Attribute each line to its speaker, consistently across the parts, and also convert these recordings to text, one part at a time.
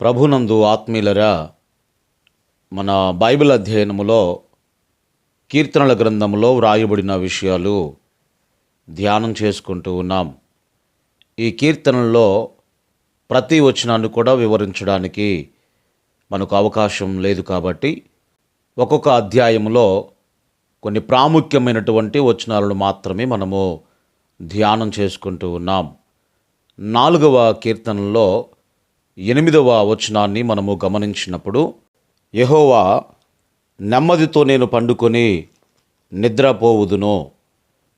Speaker 1: ప్రభునందు ఆత్మీయులరా మన బైబిల్ అధ్యయనములో కీర్తనల గ్రంథములో వ్రాయబడిన విషయాలు ధ్యానం చేసుకుంటూ ఉన్నాం. ఈ కీర్తనల్లో ప్రతి వచనాన్ని కూడా వివరించడానికి మనకు అవకాశం లేదు కాబట్టి ఒక్కొక్క అధ్యాయంలో కొన్ని ప్రాముఖ్యమైనటువంటి వచనాలను మాత్రమే మనము ధ్యానం చేసుకుంటూ ఉన్నాం. నాలుగవ కీర్తనలో ఎనిమిదవ వచనాన్ని మనము గమనించినప్పుడు యహోవా నెమ్మదితో నేను పండుకొని నిద్రపోవుదును.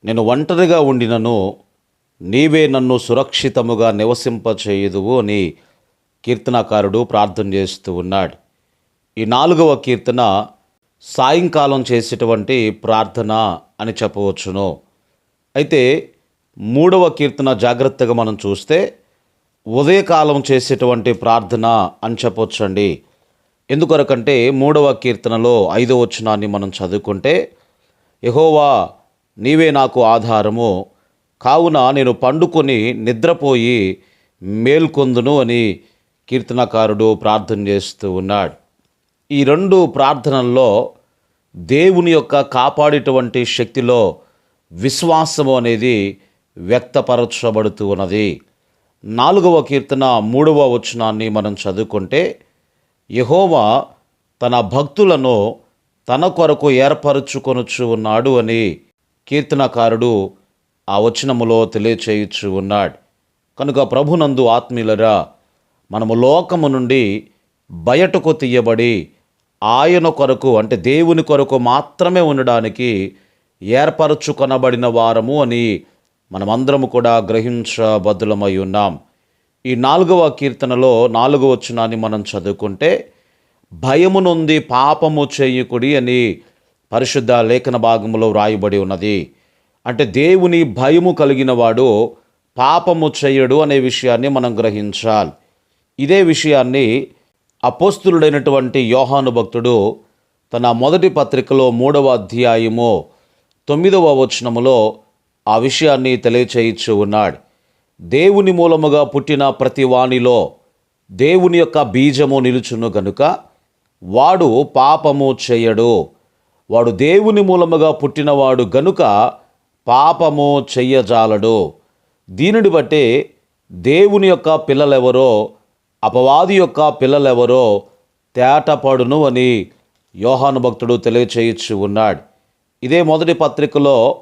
Speaker 1: నేను ఒంటరిగా ఉండినను నీవే నన్ను సురక్షితముగా నివసింపచేయుదువు అని కీర్తనాకారుడు ప్రార్థన చేస్తూ ఉన్నాడు. ఈ నాలుగవ కీర్తన సాయంకాలం చేసేటువంటి ప్రార్థన అని చెప్పవచ్చును. అయితే మూడవ కీర్తన జాగ్రత్తగా మనం చూస్తే ఉదయకాలం చేసేటువంటి ప్రార్థన అని చెప్పొచ్చండి. ఎందుకొరకంటే మూడవ కీర్తనలో ఐదవ వచనాన్ని మనం చదువుకుంటే యహోవా నీవే నాకు ఆధారము. కావున నేను పండుకొని నిద్రపోయి మేల్కొందును అని కీర్తనకారుడు ప్రార్థన చేస్తూ ఉన్నాడు. ఈ రెండు ప్రార్థనల్లో దేవుని యొక్క కాపాడేటువంటి శక్తిలో విశ్వాసము అనేది వ్యక్తపరచబడుతూ ఉన్నది. నాలుగవ కీర్తన మూడవ వచనాన్ని మనం చదువుకుంటే యహోవా తన భక్తులను తన కొరకు ఏర్పరచుకొనుచు ఉన్నాడు అని కీర్తనకారుడు ఆ వచనములో తెలియచేయచ్చు ఉన్నాడు. కనుక ప్రభునందు ఆత్మీయులరా మనము లోకము నుండి బయటకు తీయబడి ఆయన కొరకు అంటే దేవుని కొరకు మాత్రమే ఉండడానికి ఏర్పరచుకొనబడిన వారము అని మనమందరము కూడా గ్రహించబద్దులమై ఉన్నాం. ఈ నాలుగవ కీర్తనలో నాలుగవ వచనాన్ని మనం చదువుకుంటే భయము నుండి పాపము చేయకుడి అని పరిశుద్ధ లేఖన భాగంలో వ్రాయబడి ఉన్నది. అంటే దేవుని భయము కలిగిన వాడు పాపము చేయడు అనే విషయాన్ని మనం గ్రహించాలి. ఇదే విషయాన్ని అపోస్తులుడైనటువంటి యోహాను భక్తుడు తన మొదటి పత్రికలో మూడవ అధ్యాయము తొమ్మిదవ వచనములో ఆ విషయాన్ని తెలియచేయచ్చు ఉన్నాడు. దేవుని మూలముగా పుట్టిన ప్రతి వాణిలో దేవుని యొక్క బీజము నిలుచును గనుక వాడు పాపము చేయడు. వాడు దేవుని మూలముగా పుట్టినవాడు గనుక పాపము చెయ్యజాలడు. దీనిని బట్టి దేవుని యొక్క పిల్లలెవరో అపవాది యొక్క పిల్లలెవరో తేటపడును అని యోహాను భక్తుడు తెలియచేయచ్చు ఉన్నాడు. ఇదే మొదటి పత్రికలో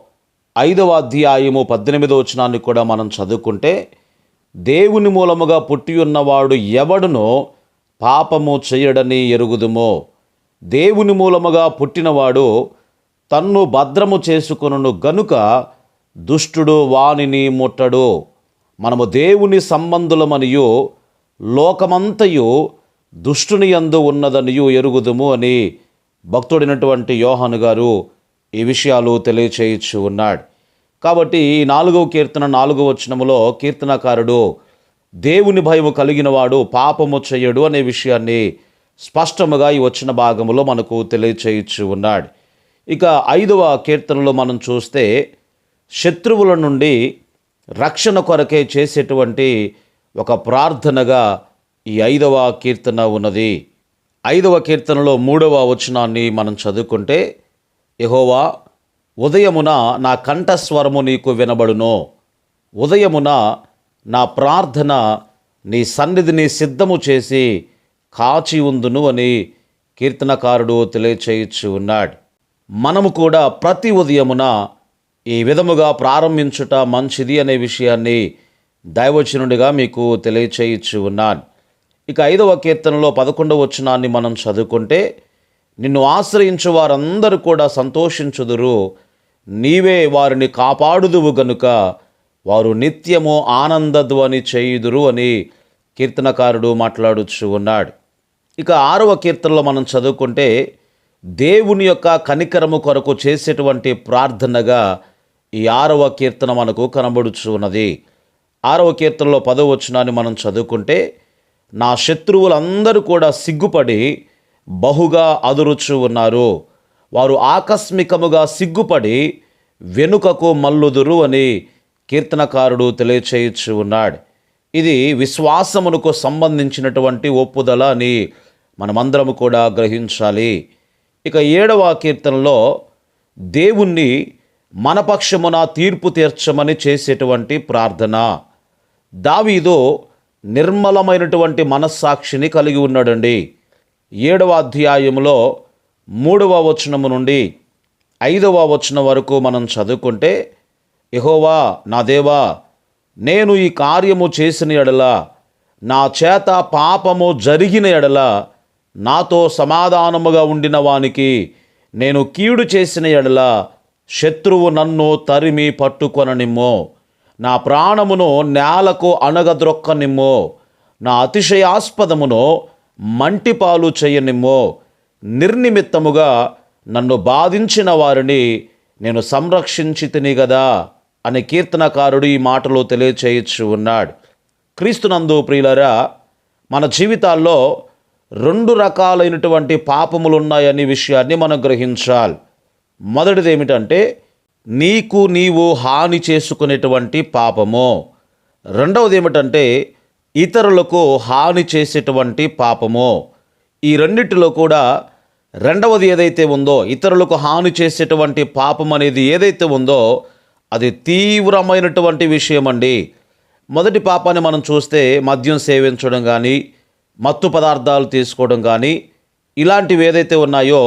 Speaker 1: ఐదవ అధ్యాయము పద్దెనిమిదో వచనాన్ని కూడా మనం చదువుకుంటే దేవుని మూలముగా పుట్టి ఉన్నవాడు ఎవడునో పాపము చేయడని ఎరుగుదుమో. దేవుని మూలముగా పుట్టినవాడు తన్ను భద్రము చేసుకును గనుక దుష్టుడు వానిని ముట్టడు. మనము దేవుని సంబంధులమనియు లోకమంతయు దుష్టుని యందు ఉన్నదనియు ఎరుగుదుము అని భక్తుడైనటువంటి యోహాను గారు ఈ విషయాలు తెలియచేయచ్చు ఉన్నాడు. కాబట్టి ఈ నాలుగవ కీర్తన నాలుగవ వచనములో కీర్తనకారుడు దేవుని భయము కలిగిన వాడు పాపము చేయడు అనే విషయాన్ని స్పష్టముగా ఈ వచ్చిన భాగములో మనకు తెలియచేయచ్చు ఉన్నాడు. ఇక ఐదవ కీర్తనలో మనం చూస్తే శత్రువుల నుండి రక్షణ కొరకే చేసేటువంటి ఒక ప్రార్థనగా ఈ ఐదవ కీర్తన ఉన్నది. ఐదవ కీర్తనలో మూడవ వచనాన్ని మనం చదువుకుంటే యహోవా ఉదయమున నా కంఠస్వరము నీకు వినబడును. ఉదయమున నా ప్రార్థన నీ సన్నిధిని సిద్ధము చేసి కాచి ఉందును అని కీర్తనకారుడు తెలియచేయచ్చు ఉన్నాడు. మనము కూడా ప్రతి ఉదయమున ఈ విధముగా ప్రారంభించుట మంచిది అనే విషయాన్ని దైవచనుడిగా మీకు తెలియచేయచ్చు ఉన్నాను. ఇక ఐదవ కీర్తనలో పదకొండవ వచనాన్ని మనం చదువుకుంటే నిన్ను ఆశ్రయించు వారందరూ కూడా సంతోషించుదురు నీవే వారిని కాపాడుదువు గనుక వారు నిత్యము ఆనందధ్వని చేయుదురు అని కీర్తనకారుడు మాట్లాడుచు ఉన్నాడు. ఇక ఆరవ కీర్తనలో మనం చదువుకుంటే దేవుని యొక్క కనికరము కొరకు చేసేటువంటి ప్రార్థనగా ఈ ఆరవ కీర్తన మనకు కనబడుచు ఉన్నది. ఆరవ కీర్తనలో పదవ మనం చదువుకుంటే నా శత్రువులందరూ కూడా సిగ్గుపడి బహుగా అదురుచు ఉన్నారు. వారు ఆకస్మికముగా సిగ్గుపడి వెనుకకు మల్లుదురు అని కీర్తనకారుడు తెలియచేయచ్చు ఉన్నాడు. ఇది విశ్వాసమునకు సంబంధించినటువంటి ఒప్పుదల అని మనమందరము కూడా గ్రహించాలి. ఇక ఏడవ కీర్తనలో దేవుణ్ణి మన పక్షమున తీర్పు తీర్చమని చేసేటువంటి ప్రార్థన. దావీదు నిర్మలమైనటువంటి మనస్సాక్షిని కలిగి ఉన్నాడండి. ఏడవ అధ్యాయంలో మూడవ వచనము నుండి ఐదవ వచనం వరకు మనం చదువుకుంటే యహోవా నా దేవా నేను ఈ కార్యము చేసిన ఎడల నా చేత పాపము జరిగిన ఎడల నాతో సమాధానముగా ఉండిన వానికి నేను కీడు చేసిన ఎడల శత్రువు నన్ను తరిమి పట్టుకొననిమ్మో నా ప్రాణమును నేలకు అణగద్రొక్కనిమ్మో నా అతిశయాస్పదమును మంటిపాలు చేయనిమ్మో నిర్నిమిత్తముగా నన్ను బాధించిన వారిని నేను సంరక్షించి తిని గదా అని కీర్తనకారుడు ఈ మాటలో తెలియచేయచ్చు ఉన్నాడు. క్రీస్తునందు ప్రియులరా మన జీవితాల్లో రెండు రకాలైనటువంటి పాపములు ఉన్నాయనే విషయాన్ని మనం గ్రహించాలి. మొదటిది ఏమిటంటే నీకు నీవు హాని చేసుకునేటువంటి పాపము. రెండవది ఏమిటంటే ఇతరులకు హాని చేసేటువంటి పాపము. ఈ రెండిటిలో కూడా రెండవది ఏదైతే ఉందో ఇతరులకు హాని చేసేటువంటి పాపం అనేది ఏదైతే ఉందో అది తీవ్రమైనటువంటి విషయం అండి మొదటి పాపాన్ని మనం చూస్తే మద్యం సేవించడం కానీ మత్తు పదార్థాలు తీసుకోవడం కానీ ఇలాంటివి ఏదైతే ఉన్నాయో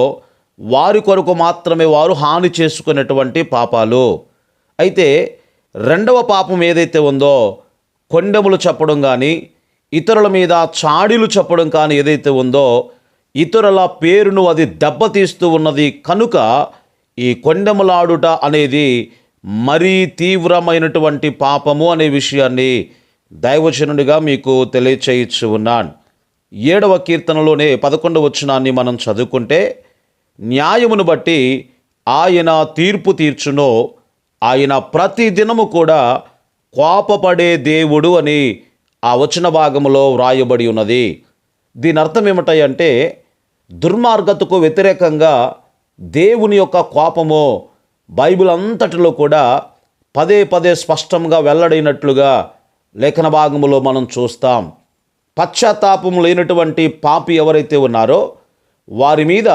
Speaker 1: వారి కొరకు మాత్రమే వారు హాని చేసుకునేటువంటి పాపాలు. అయితే రెండవ పాపం ఏదైతే ఉందో కొండెములు చెప్పడం కానీ ఇతరుల మీద చాడీలు చెప్పడం కానీ ఏదైతే ఉందో ఇతరుల పేరును అది దెబ్బతీస్తూ ఉన్నది. కనుక ఈ కొండెములాడుట అనేది మరీ తీవ్రమైనటువంటి పాపము అనే విషయాన్ని దైవచనుడిగా మీకు తెలియచేయచ్చు ఉన్నాను ఏడవ కీర్తనలోనే పదకొండవ వచనాన్ని మనం చదువుకుంటే న్యాయమును బట్టి ఆయన తీర్పు తీర్చునో ఆయన ప్రతి దినము కూడా కోపపడే దేవుడు అని ఆ వచన భాగంలో వ్రాయబడి ఉన్నది. దీని అర్థం ఏమిటాయంటే దుర్మార్గతకు వ్యతిరేకంగా దేవుని యొక్క కోపము బైబిల్ అంతటిలో కూడా పదే పదే స్పష్టంగా వెల్లడైనట్లుగా లేఖన భాగంలో మనం చూస్తాం. పశ్చాత్తాపం లేనటువంటి పాపి ఎవరైతే ఉన్నారో వారి మీద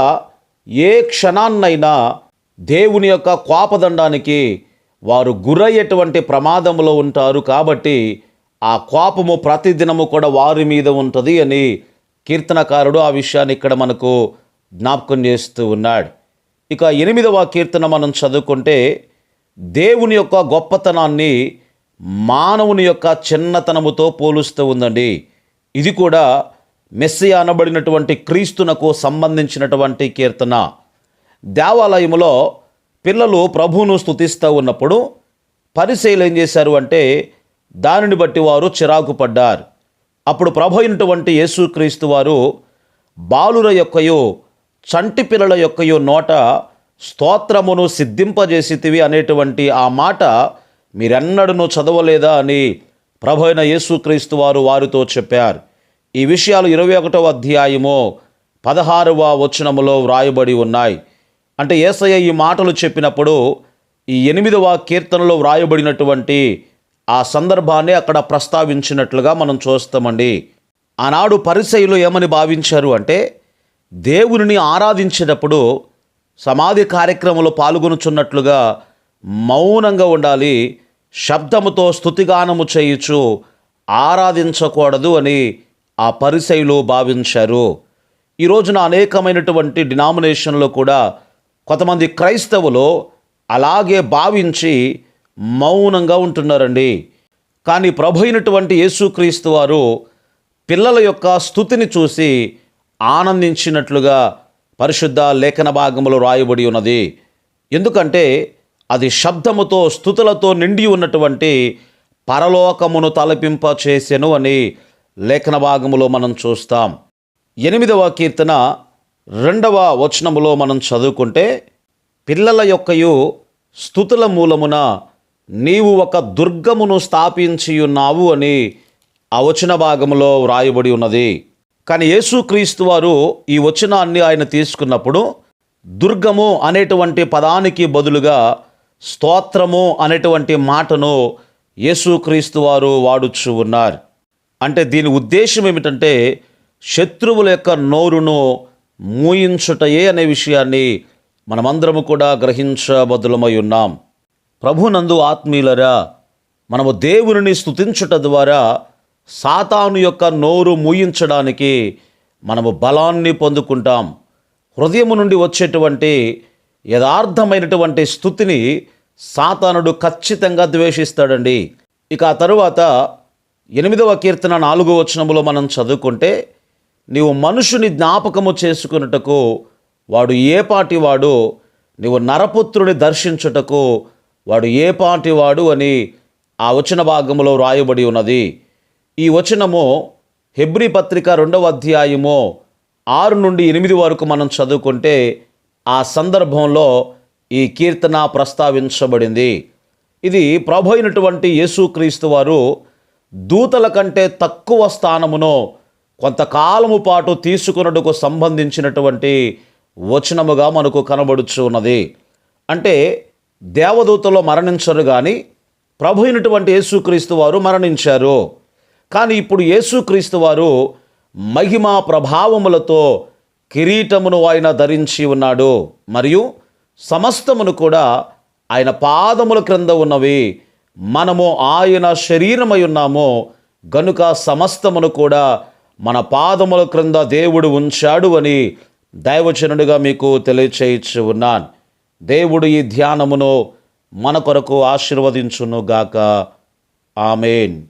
Speaker 1: ఏ క్షణాన్నైనా దేవుని యొక్క కోపదండానికి వారు గురయ్యేటువంటి ప్రమాదంలో ఉంటారు కాబట్టి ఆ కోపము ప్రతిదినము కూడా వారి మీద ఉంటుంది అని కీర్తనకారుడు ఆ విషయాన్ని ఇక్కడ మనకు జ్ఞాపకం చేస్తూ ఉన్నాడు. ఇక ఎనిమిదవ కీర్తన మనం చదువుకుంటే దేవుని యొక్క గొప్పతనాన్ని మానవుని యొక్క చిన్నతనముతో పోలుస్తూ ఉందండి. ఇది కూడా మెస్సి అనబడినటువంటి క్రీస్తునకు సంబంధించినటువంటి కీర్తన. దేవాలయములో పిల్లలు ప్రభువును స్తుతిస్తూ ఉన్నప్పుడు పరిశీలన ఏం చేశారు అంటే దానిని బట్టి వారు చిరాకు పడ్డారు. అప్పుడు ప్రభు అయినటువంటి యేసుక్రీస్తు వారు బాలుర యొక్కయో చంటి పిల్లల యొక్కయో నోట స్తోత్రమును సిద్ధింపజేసితివి అనేటువంటి ఆ మాట మీరెన్నడూ చదవలేదా అని ప్రభు అయిన యేసుక్రీస్తు వారు వారితో చెప్పారు. ఈ విషయాలు ఇరవై ఒకటవ అధ్యాయము పదహారవ వచనములో వ్రాయబడి ఉన్నాయి. అంటే ఏసయ్య ఈ మాటలు చెప్పినప్పుడు ఈ ఎనిమిదవ కీర్తనలో వ్రాయబడినటువంటి ఆ సందర్భాన్ని అక్కడ ప్రస్తావించినట్లుగా మనం చూస్తామండి. ఆనాడు పరిసయులు ఏమని భావించారు అంటే దేవుని ఆరాధించేటప్పుడు సమాధి కార్యక్రమంలో పాల్గొనుచున్నట్లుగా మౌనంగా ఉండాలి శబ్దముతో స్థుతిగానము చేయుచు ఆరాధించకూడదు అని ఆ పరిసయులు భావించారు. ఈ రోజున అనేకమైనటువంటి డినామినేషన్లో కూడా కొంతమంది క్రైస్తవులు అలాగే భావించి మౌనంగా ఉంటున్నారండి. కానీ ప్రభు అయినటువంటి యేసుక్రీస్తు వారు పిల్లల యొక్క స్థుతిని చూసి ఆనందించినట్లుగా పరిశుద్ధ లేఖన భాగములో రాయబడి ఉన్నది. ఎందుకంటే అది శబ్దముతో స్థుతులతో నిండి ఉన్నటువంటి పరలోకమును తలపింప చేసెను అని లేఖన భాగములో మనం చూస్తాం. ఎనిమిదవ కీర్తన రెండవ వచనములో మనం చదువుకుంటే పిల్లల యొక్కయు స్థుతుల మూలమున నీవు ఒక దుర్గమును స్థాపించియున్నావు అని ఆ వచన భాగంలో వ్రాయబడి ఉన్నది. కానీ యేసుక్రీస్తు వారు ఈ వచనాన్ని ఆయన తీసుకున్నప్పుడు దుర్గము అనేటువంటి పదానికి బదులుగా స్తోత్రము అనేటువంటి మాటను యేసుక్రీస్తు వారు వాడుచు ఉన్నారు. అంటే దీని ఉద్దేశం ఏమిటంటే శత్రువుల యొక్క నోరును మూయించుటయే అనే విషయాన్ని మనమందరము కూడా గ్రహించబదులమై ఉన్నాం. ప్రభునందు ఆత్మీయులరా మనము దేవుని స్థుతించుట ద్వారా సాతాను యొక్క నోరు మూయించడానికి మనము బలాన్ని పొందుకుంటాం. హృదయము నుండి వచ్చేటువంటి యథార్థమైనటువంటి స్థుతిని సాతానుడు ఖచ్చితంగా ద్వేషిస్తాడండి. ఇక ఆ తరువాత ఎనిమిదవ కీర్తన నాలుగో వచనములో మనం చదువుకుంటే నీవు మనుషుని జ్ఞాపకము చేసుకున్నటకు వాడు ఏ పాటి వాడు నీవు నరపుత్రుని దర్శించుటకు వాడు ఏ పాటి వాడు అని ఆ వచన భాగంలో వ్రాయబడి ఉన్నది. ఈ వచనము హెబ్రి పత్రిక రెండవ అధ్యాయము ఆరు నుండి ఎనిమిది వరకు మనం చదువుకుంటే ఆ సందర్భంలో ఈ కీర్తన ప్రస్తావించబడింది. ఇది ప్రభు అయినటువంటి యేసుక్రీస్తు వారు దూతల కంటే తక్కువ స్థానమును కొంతకాలము పాటు తీసుకున్నట్టుకు సంబంధించినటువంటి వచనముగా మనకు కనబడుచున్నది అంటే దేవదూతలో మరణించరు కానీ ప్రభు అయినటువంటి యేసుక్రీస్తు వారు మరణించారు. కానీ ఇప్పుడు యేసుక్రీస్తు వారు మహిమా ప్రభావములతో కిరీటమును ఆయన ధరించి ఉన్నాడు. మరియు సమస్తమును కూడా ఆయన పాదముల క్రింద ఉన్నవి. మనము ఆయన శరీరమై ఉన్నాము. గనుక సమస్తమును కూడా మన పాదముల క్రింద దేవుడు ఉంచాడు అని దైవచనుడిగా మీకు తెలియచేయచ్చు ఉన్నాను. దేవుడు ఈ ధ్యానమును మన కొరకు ఆశీర్వదించును గాక ఆమెన్.